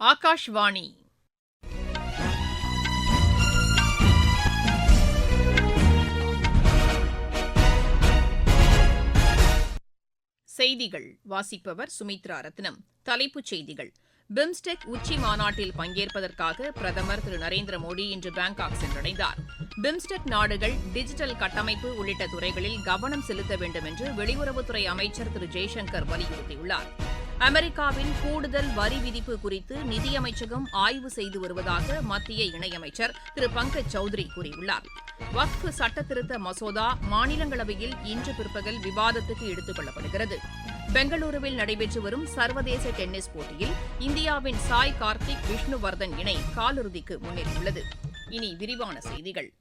ஆகாஷ்வாணி. செய்திகள். வாசிப்பவர் சுமித்ரா ரத்னம். தலைப்புச் செய்திகள். பிம்ஸ்டெக் உச்சி மாநாட்டில் பங்கேற்பதற்காக பிரதமர் திரு நரேந்திர மோடி இன்று பாங்காக் சென்றடைந்தார். பிம்ஸ்டெக் நாடுகள் டிஜிட்டல் கட்டமைப்பு உள்ளிட்ட துறைகளில் கவனம் செலுத்த வேண்டும் என்று வெளியுறவுத்துறை அமைச்சர் திரு ஜெய்சங்கர் வலியுறுத்தியுள்ளார். அமெரிக்காவின் கூடுதல் வரி விதிப்பு குறித்து நிதியமைச்சகம் ஆய்வு செய்து வருவதாக மத்திய இணையமைச்சர் திரு பங்கஜ் சௌத்ரி கூறியுள்ளார். வக்ஃப் சட்டத்திருத்த மசோதா மாநிலங்களவையில் இன்று பிற்பகல் விவாதத்துக்கு எடுத்துக் கொள்ளப்படுகிறது. பெங்களூருவில் நடைபெற்று வரும் சர்வதேச டென்னிஸ் போட்டியில் இந்தியாவின் சாய் கார்த்திக் விஷ்ணுவர்தன் இணை காலிறுதிக்கு முன்னேறியுள்ளது. இனி விரிவான செய்திகள்.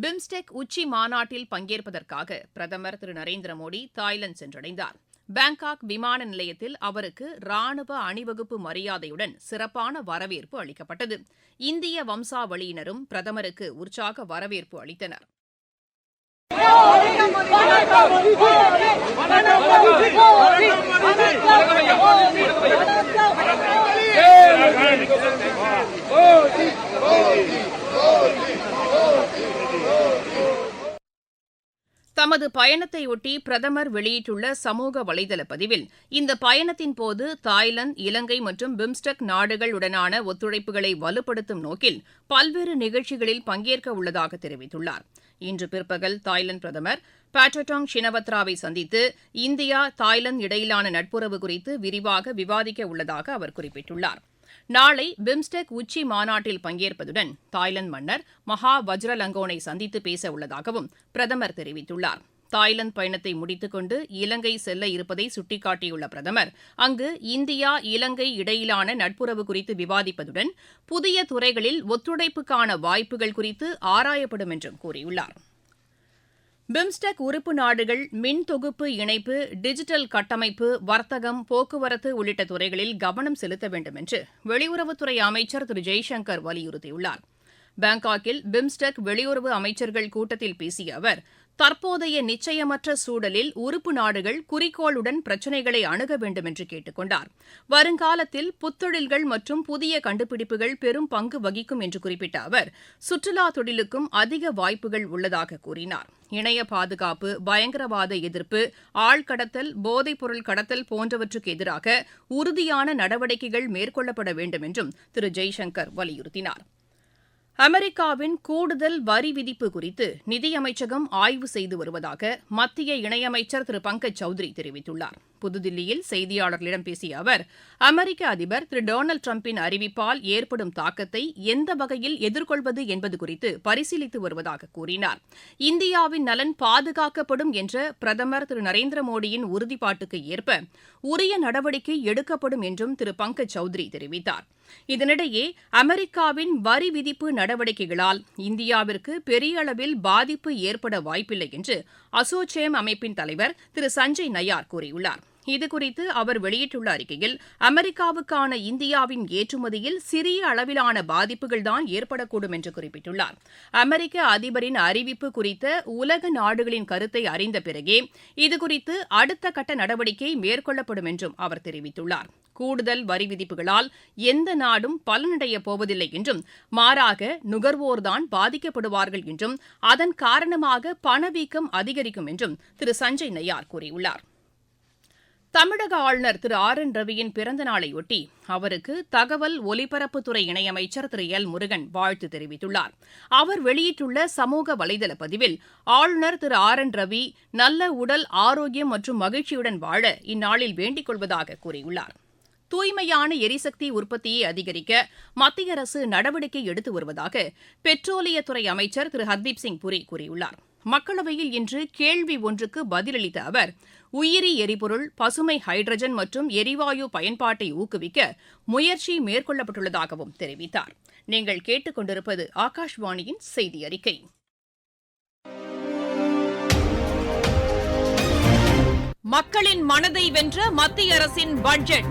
பிம்ஸ்டெக் உச்சி மாநாட்டில் பங்கேற்பதற்காக பிரதமர் திரு நரேந்திர மோடி தாய்லாந்து சென்றடைந்தார். பாங்காக் விமான நிலையத்தில் அவருக்கு ராணுவ அணிவகுப்பு மரியாதையுடன் சிறப்பான வரவேற்பு அளிக்கப்பட்டது. இந்திய வம்சாவளியினரும் பிரதமருக்கு உற்சாக வரவேற்பு அளித்தனர். தமது பயணத்தையொட்டி பிரதமர் வெளியிட்டுள்ள சமூக வலைதள பதிவில் இந்த பயணத்தின் போது தாய்லாந்து இலங்கை மற்றும் பிம்ஸ்டெக் நாடுகளுடனான ஒத்துழைப்புகளை வலுப்படுத்தும் நோக்கில் பல்வேறு நிகழ்ச்சிகளில் பங்கேற்க உள்ளதாக தெரிவித்துள்ளார். இன்று பிற்பகல் தாய்லாந்து பிரதமர் பாட்டோட்டாங் ஷினவத்ராவை சந்தித்து இந்தியா தாய்லாந்து இடையிலான நட்புறவு குறித்து விரிவாக விவாதிக்க உள்ளதாக அவர் குறிப்பிட்டுள்ளார். நாளை பிம்ஸ்டெக் உச்சி மாநாட்டில் பங்கேற்பதுடன் தாய்லாந்து மன்னர் மகா வஜ்ரலங்கோனை சந்தித்து பேச உள்ளதாகவும் பிரதமர் தெரிவித்துள்ளார். தாய்லாந்து பயணத்தை முடித்துக்கொண்டு இலங்கை செல்ல இருப்பதை சுட்டிக்காட்டியுள்ள பிரதமர் அங்கு இந்தியா இலங்கை இடையிலான நட்புறவு குறித்து விவாதிப்பதுடன் புதிய துறைகளில் ஒத்துழைப்புக்கான வாய்ப்புகள் குறித்து ஆராயப்படும் என்றும் கூறியுள்ளார். பிம்ஸ்டெக் உறுப்பு நாடுகள் மின் தொகுப்பு இணைப்பு டிஜிட்டல் கட்டமைப்பு வர்த்தகம் போக்குவரத்து உள்ளிட்ட துறைகளில் கவனம் செலுத்த வேண்டும் என்று வெளியுறவுத்துறை அமைச்சர் திரு. ஜெய்சங்கர் வலியுறுத்தியுள்ளார். பாங்காக்கில் பிம்ஸ்டெக் வெளியுறவு அமைச்சர்கள் கூட்டத்தில் பேசிய அவர் தற்போதைய நிச்சயமற்ற சூழலில் உறுப்பு நாடுகள் குறிக்கோளுடன் பிரச்சினைகளை அணுக வேண்டும் என்று கேட்டுக் கொண்டார் வருங்காலத்தில் புத்தொழில்கள் மற்றும் புதிய கண்டுபிடிப்புகள் பெரும் பங்கு வகிக்கும் என்று குறிப்பிட்ட அவர் சுற்றுலா தொழிலுக்கும் அதிக வாய்ப்புகள் உள்ளதாக கூறினார். இணைய பாதுகாப்பு பயங்கரவாத எதிர்ப்பு ஆழ்கடத்தல் போதைப்பொருள் கடத்தல் போன்றவற்றுக்கு எதிராக உறுதியான நடவடிக்கைகள் மேற்கொள்ளப்பட வேண்டும் என்றும் திரு. ஜெய்சங்கர் வலியுறுத்தினார். அமெரிக்காவின் கூடுதல் வரி விதிப்பு குறித்து நிதியமைச்சகம் ஆய்வு செய்து வருவதாக மத்திய இணையமைச்சர் திரு பங்கஜ் சௌத்ரி தெரிவித்துள்ளார். புதுதில்லியில் செய்தியாளர்களிடம் பேசிய அவர் அமெரிக்க அதிபர் திரு டொனால்டு டிரம்பின் அறிவிப்பால் ஏற்படும் தாக்கத்தை எந்த வகையில் எதிர்கொள்வது என்பது குறித்து பரிசீலித்து வருவதாக கூறினார். இந்தியாவின் நலன் பாதுகாக்கப்படும் என்ற பிரதமர் திரு நரேந்திர மோடியின் உறுதிப்பாட்டுக்கு ஏற்ப உரிய நடவடிக்கை எடுக்கப்படும் என்றும் திரு பங்கஜ் சௌத்ரி தெரிவித்தார். இதனிடையே அமெரிக்காவின் வரி விதிப்பு நடவடிக்கைகளால் இந்தியாவிற்கு பெரிய அளவில் பாதிப்பு ஏற்பட வாய்ப்பில்லை என்று அசோசேம் அமைப்பின் தலைவர் திரு சஞ்சய் நயார் கூறியுள்ளார். இதுகுறித்து அவர் வெளியிட்டுள்ள அறிக்கையில் அமெரிக்காவுக்கான இந்தியாவின் ஏற்றுமதியில் சிறிய அளவிலான பாதிப்புகள்தான் ஏற்படக்கூடும் என்று குறிப்பிட்டுள்ளார். அமெரிக்க அதிபரின் அறிவிப்பு குறித்த உலக நாடுகளின் கருத்தை அறிந்த பிறகே இதுகுறித்து அடுத்த கட்ட நடவடிக்கை மேற்கொள்ளப்படும் என்றும் அவர் தெரிவித்துள்ளார். கூடுதல் வரி விதிப்புகளால் எந்த நாடும் பலனடையப் போவதில்லை என்றும் மாறாக நுகர்வோர்தான் பாதிக்கப்படுவார்கள் என்றும் அதன் காரணமாக பணவீக்கம் அதிகரிக்கும் என்றும் திரு. சஞ்சய் நையார் கூறியுள்ளார். தமிழக ஆளுநர் திரு ஆர் என் ரவியின் பிறந்த நாளையொட்டி அவருக்கு தகவல் ஒலிபரப்புத்துறை இணையமைச்சர் திரு எல் முருகன் வாழ்த்து தெரிவித்துள்ளார். அவர் வெளியிட்டுள்ள சமூக வலைதள பதிவில் ஆளுநர் திரு ஆர் என் ரவி நல்ல உடல் ஆரோக்கியம் மற்றும் மகிழ்ச்சியுடன் வாழ இந்நாளில் வேண்டிக் கொள்வதாக கூறியுள்ளார். தூய்மையான எரிசக்தி உற்பத்தியை அதிகரிக்க மத்திய அரசு நடவடிக்கை எடுத்து வருவதாக பெட்ரோலியத்துறை அமைச்சர் திரு. ஹர்தீப் சிங் புரி கூறியுள்ளார். மக்களவையில் இன்று கேள்வி ஒன்றுக்கு பதிலளித்த அவர் உயிரி எரிபொருள் பசுமை ஹைட்ரஜன் மற்றும் எரிவாயு பயன்பாட்டை ஊக்குவிக்க முயற்சி மேற்கொள்ளப்பட்டுள்ளதாகவும் தெரிவித்தார். நீங்கள் கேட்டுக்கொண்டிருப்பது ஆகாஷ்வாணியின் செய்தி அறிக்கை மக்களின் மனதை வென்ற மத்திய அரசின் பட்ஜெட்.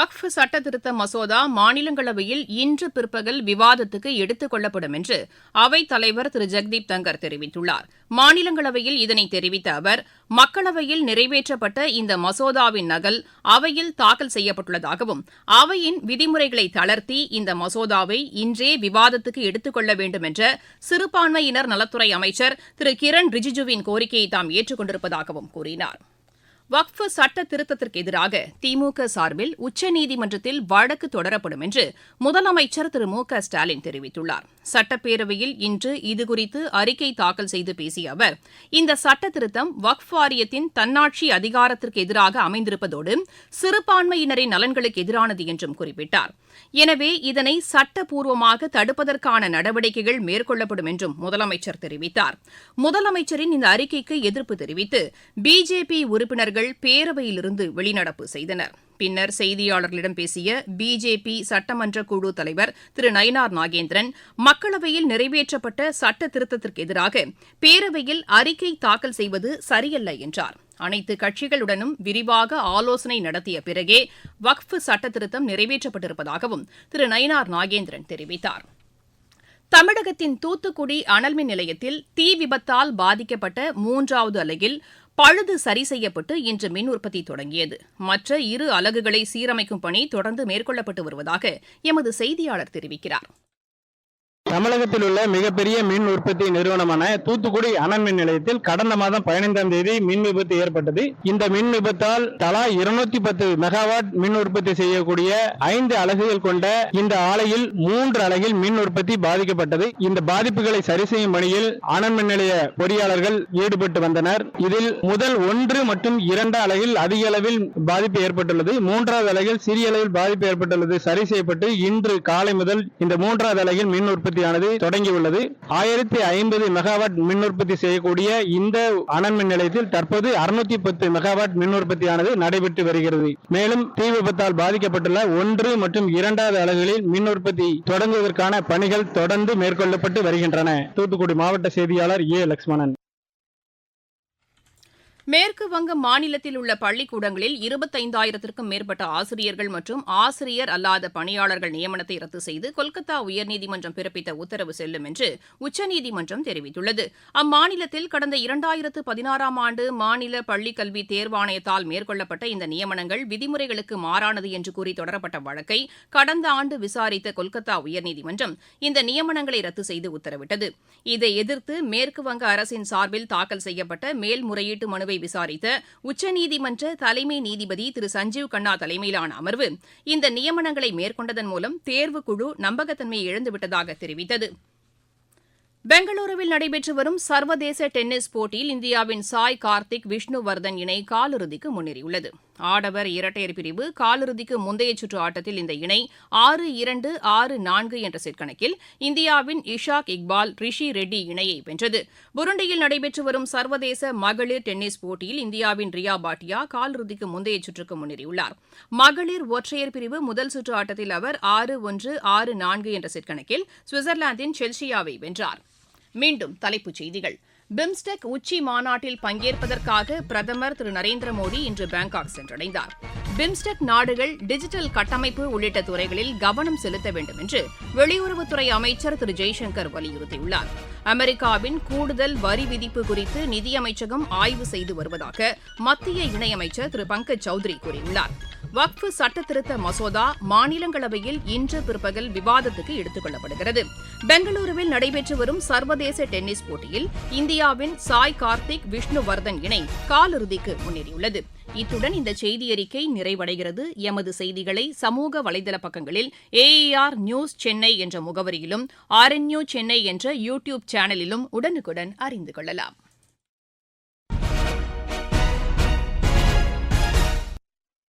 வக்ஃப் சட்டத்திருத்த மசோதா மாநிலங்களவையில் இன்று பிற்பகல் விவாதத்துக்கு எடுத்துக் கொள்ளப்படும் என்று அவைத் தலைவர் திரு. ஜெக்தீப் தங்கர் தெரிவித்துள்ளார். மாநிலங்களவையில் இதனை தெரிவித்த அவர் மக்களவையில் நிறைவேற்றப்பட்ட இந்த மசோதாவின் நகல் அவையில் தாக்கல் செய்யப்பட்டுள்ளதாகவும் அவையின் விதிமுறைகளை தளர்த்தி இந்த மசோதாவை இன்றே விவாதத்துக்கு எடுத்துக் கொள்ள வேண்டும் என்ற சிறுபான்மையினர் நலத்துறை அமைச்சர் திரு. கிரண் ரிஜிஜுவின் கோரிக்கையை தாம் ஏற்றுக் கொண்டிருப்பதாகவும் கூறினார். வக்ஃப் சட்ட திருத்தத்திற்கு எதிராக திமுக சார்பில் உச்சநீதிமன்றத்தில் வழக்கு தொடரப்படும் என்று முதலமைச்சர் திரு மு க ஸ்டாலின் தெரிவித்துள்ளார். சட்டப்பேரவையில் இன்று இதுகுறித்து அறிக்கை தாக்கல் செய்து பேசிய அவர் இந்த சட்ட திருத்தம் வக்ஃப் வாரியத்தின் தன்னாட்சி அதிகாரத்திற்கு எதிராக அமைந்திருப்பதோடு சிறுபான்மையினரின் நலன்களுக்கு எதிரானது என்றும் குறிப்பிட்டார். எனவே இதனை சட்டப்பூர்வமாக தடுப்பதற்கான நடவடிக்கைகள் மேற்கொள்ளப்படும் என்றும் முதலமைச்சர் தெரிவித்தார். முதலமைச்சரின் இந்த அறிக்கைக்கு எதிர்ப்பு தெரிவித்து பிஜேபி உறுப்பினர்கள் பேரவையிலிருந்து வெளிநடப்பு செய்தனர் பின்னர் செய்தியாளர்களிடம் பேசிய பிஜேபி சட்டமன்ற குழு தலைவர் திரு நயினார் நாகேந்திரன் மக்களவையில் நிறைவேற்றப்பட்ட சட்ட திருத்தத்திற்கு எதிராக பேரவையில் அறிக்கை தாக்கல் செய்வது சரியல்ல என்றார். அனைத்து கட்சிகளுடனும் விரிவாக ஆலோசனை நடத்திய பிறகே வக்ஃபு சட்ட திருத்தம் நிறைவேற்றப்பட்டிருப்பதாகவும் திரு நயினார் நாகேந்திரன் தெரிவித்தார். தமிழகத்தின் தூத்துக்குடி அனல்மின் நிலையத்தில் தீ விபத்தால் பாதிக்கப்பட்ட மூன்றாவது அலையில் பழுது சரி செய்யப்பட்டு இன்று மின் உற்பத்தி தொடங்கியது. மற்ற இரு அலகுகளை சீரமைக்கும் பணி தொடர்ந்து மேற்கொள்ளப்பட்டு வருவதாக எமது செய்தியாளர் தெரிவிக்கிறார். தமிழகத்தில் உள்ள மிகப்பெரிய மின் உற்பத்தி நிறுவனமான தூத்துக்குடி அனல் மின் நிலையத்தில் கடந்த மாதம் பதினைந்தாம் தேதி மின் விபத்து ஏற்பட்டது. இந்த மின் விபத்தால் தலா இருநூத்தி பத்து மெகாவாட் மின் உற்பத்தி செய்யக்கூடிய ஐந்து அலகுகள் கொண்ட இந்த ஆலையில் மூன்று அலகில் மின் உற்பத்தி பாதிக்கப்பட்டது. இந்த பாதிப்புகளை சரி செய்யும் பணியில் அனல் மின் நிலைய பொறியாளர்கள் ஈடுபட்டு வந்தனர். இதில் முதல் ஒன்று மற்றும் இரண்டு அலகில் அதிக அளவில் பாதிப்பு ஏற்பட்டுள்ளது. மூன்றாவது அலகில் சிறிய அளவில் பாதிப்பு ஏற்பட்டுள்ளது. சரி செய்யப்பட்டு இன்று காலை முதல் இந்த மூன்றாவது அலகில் மின் உற்பத்தி உற்பத்தியானது தொடங்கியுள்ளது. ஆயிரத்தி ஐம்பது மெகாவாட் மின் உற்பத்தி செய்யக்கூடிய இந்த அனல் மின் நிலையத்தில் தற்போது அறுநூத்தி பத்து மெகாவாட் மின் உற்பத்தியானது நடைபெற்று வருகிறது. மேலும் தீ விபத்தால் பாதிக்கப்பட்டுள்ள ஒன்று மற்றும் இரண்டாவது அலகுகளில் மின் உற்பத்தி தொடங்குவதற்கான பணிகள் தொடர்ந்து மேற்கொள்ளப்பட்டு வருகின்றன. தூத்துக்குடி மாவட்ட செய்தியாளர் ஏ. லட்சுமணன் மேற்கு வங்க மாநிலத்தில் உள்ள பள்ளிக்கூடங்களில் இருபத்தைந்தாயிரத்திற்கும் மேற்பட்ட ஆசிரியர்கள் மற்றும் ஆசிரியர் அல்லாத பணியாளர்கள் நியமனத்தை ரத்து செய்து கொல்கத்தா உயர்நீதிமன்றம் பிறப்பித்த உத்தரவு செல்லும் என்று உச்சநீதிமன்றம் தெரிவித்துள்ளது. அம்மாநிலத்தில் கடந்த இரண்டாயிரத்து பதினாறாம் ஆண்டு மாநில பள்ளிக்கல்வி தேர்வாணையத்தால் மேற்கொள்ளப்பட்ட இந்த நியமனங்கள் விதிமுறைகளுக்கு மாறானது என்று கூறி தொடரப்பட்ட வழக்கை கடந்த ஆண்டு விசாரித்த கொல்கத்தா உயர்நீதிமன்றம் இந்த நியமனங்களை ரத்து செய்து உத்தரவிட்டது. இதை எதிர்த்து மேற்கு வங்க அரசின் சார்பில் தாக்கல் செய்யப்பட்ட மேல்முறையீட்டு மனுவை விசாரித்த உச்சநீதிமன்ற தலைமை நீதிபதி திரு. சஞ்சீவ் கண்ணா தலைமையிலான அமர்வு இந்த நியமனங்களை மேற்கொண்டதன் மூலம் தேர்வுக்குழு நம்பகத்தன்மையை இழந்துவிட்டதாக தெரிவித்தது. பெங்களூருவில் நடைபெற்று வரும் சர்வதேச டென்னிஸ் போட்டியில் இந்தியாவின் சாய் கார்த்திக் விஷ்ணுவர்தன் இணை காலிறுதிக்கு முன்னேறியுள்ளது. ஆடவர் இரட்டையர் பிரிவு காலிறுதிக்கு முந்தைய சுற்று ஆட்டத்தில் இந்த இணை ஆறு இரண்டு ஆறு நான்கு என்ற செட் கணக்கில் இந்தியாவின் இஷாக் இக்பால் ரிஷி ரெட்டி இணையை வென்றது. புருண்டியில் நடைபெற்று வரும் சர்வதேச மகளிர் டென்னிஸ் போட்டியில் இந்தியாவின் ரியா பாட்டியா காலிறுதிக்கு முந்தைய சுற்றுக்கு முன்னேறியுள்ளார். மகளிர் ஒற்றையர் பிரிவு முதல் சுற்று ஆட்டத்தில் அவர் ஆறு ஒன்று ஆறு நான்கு என்ற செட் கணக்கில் சுவிட்சர்லாந்தின் செல்சியாவை வென்றார். மீண்டும் தலைப்புச் செய்திகள். பிம்ஸ்டெக் உச்சி மாநாட்டில் பங்கேற்பதற்காக பிரதமர் திரு நரேந்திர மோடி இன்று பாங்காக் சென்றடைந்தார். பிம்ஸ்டெக் நாடுகள் டிஜிட்டல் கட்டமைப்பு உள்ளிட்ட துறைகளில் கவனம் செலுத்த வேண்டும் என்று வெளியுறவுத்துறை அமைச்சர் திரு ஜெய்சங்கர் வலியுறுத்தியுள்ளார். அமெரிக்காவின் கூடுதல் வரி விதிப்பு குறித்து நிதியமைச்சகம் ஆய்வு செய்து வருவதாக மத்திய இணையமைச்சர் திரு பங்கஜ் சௌத்ரி கூறியுள்ளார். வக்ஃபு சட்டத்திருத்த மசோதா மாநிலங்களவையில் இன்று பிற்பகல் விவாதத்துக்கு எடுத்துக் கொள்ளப்படுகிறது பெங்களூருவில் நடைபெற்று வரும் சர்வதேச டென்னிஸ் போட்டியில் இந்தியாவின் சாய் கார்த்திக் விஷ்ணுவர்தன் இணை காலிறுதிக்கு முன்னேறியுள்ளது. இத்துடன் இந்த செய்தியறிக்கை நிறைவடைகிறது. எமது செய்திகளை சமூக வலைதள பக்கங்களில் ஏஏஆர் நியூஸ் சென்னை என்ற முகவரியிலும் ஆர்என்யூ சென்னை என்ற யூ டியூப் சேனலிலும் உடனுக்குடன் அறிந்து கொள்ளலாம்.